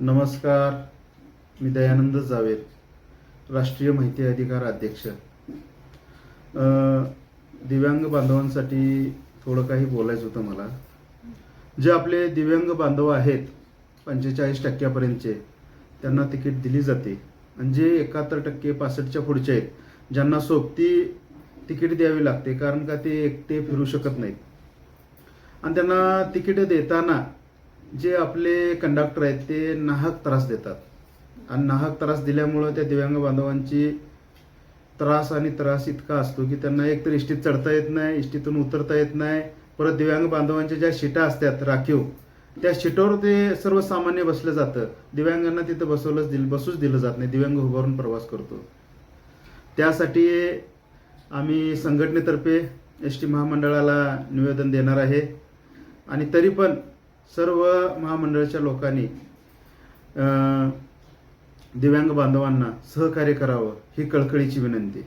नमस्कार मी दयानंद जावेद राष्ट्रीय माहिती अधिकार अध्यक्ष. दिव्यांग बांधवांसाठी थोडं काही बोलायचं होतं मला. जे आपले दिव्यांग बांधव आहेत पंचेचाळीस टक्क्यापर्यंतचे त्यांना तिकीट दिली जाते. आणि जे एकाहत्तर टक्के पासष्टच्या पुढचे आहेत ज्यांना सोबती तिकीट द्यावी लागते कारण का ते एकटे फिरू शकत नाहीत. आणि त्यांना तिकीट देताना जे आपले कंडक्टर आहेत ते नाहक त्रास देतात. आणि नाहक त्रास दिल्यामुळं त्या दिव्यांग बांधवांची त्रास आणि त्रास इतका असतो की त्यांना एकतर इष्टीत चढता येत नाही इष्टीतून उतरता येत नाही. परत दिव्यांग बांधवांच्या ज्या शिटा असतात राखीव त्या शिटावर ते सर्वसामान्य बसलं जातं. दिव्यांगांना तिथं बसवलंच दिलं बसूच दिलं जात नाही. दिव्यांग उभारून प्रवास करतो. त्यासाठी आम्ही संघटनेतर्फे एस टी महामंडळाला निवेदन देणार आहे. आणि तरी पण सर्व महामंडळाच्या लोकांनी दिव्यांग बांधवांना सहकार्य करावं ही कळकळीची विनंती.